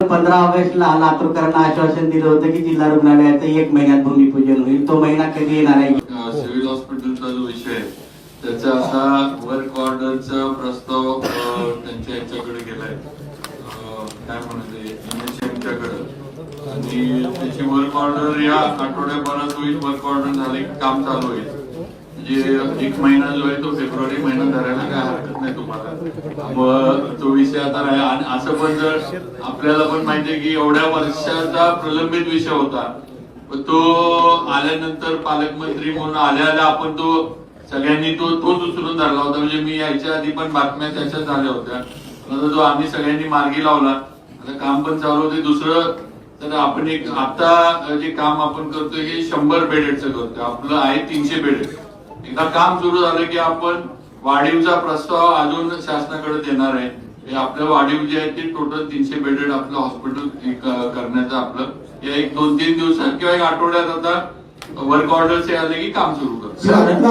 पंधरा ऑगस्टला लातूरकरांना आश्वासन दिलं होतं की जिल्हा रुग्णालयाचं एक महिन्यात भूमिपूजन होईल. तो महिना कधी येणार आहे? सिव्हिल हॉस्पिटलचा जो विषय आहे, त्याचा आता वर्क ऑर्डरचा प्रस्ताव त्यांच्या यांच्याकडे गेलाय. काय म्हणते कडे आणि त्याची वर्क ऑर्डर या आठवड्याभरात होईल. वर्क ऑर्डर झाले काम चालू होईल. म्हणजे एक महिना जो आहे तो फेब्रुवारी महिना धरायला काय हरकत नाही तुम्हाला. मग तो विषय आता राहिला. आणि असं पण जर आपल्याला पण माहितीये की एवढ्या वर्षाचा प्रलंबित विषय होता. तो आल्यानंतर पालकमंत्री म्हणून आल्या आल्या आपण तो सगळ्यांनी तो तोच उचलून धरला होता. म्हणजे मी यायच्या आधी पण बातम्या त्याच्या झाल्या होत्या. आता जो आम्ही सगळ्यांनी मार्गी लावला. आता काम पण चालू होते. दुसरं तर आपण एक आता जे काम आपण करतोय हे शंभर बेडेडचं करतोय. आपलं आहे तीनशे बेडेड. एकदा काम सुरू झालं की आपण वाढीवचा प्रस्ताव अजून शासनाकडे देणार आहे. आपलं वाढीव जे आहे ते टोटल तीनशे बेडेड आपलं हॉस्पिटल करण्याचं आपलं. या एक दोन तीन दिवसात किंवा एक आठवड्यात आता वर्क ऑर्डर्स आले की काम सुरू करतो.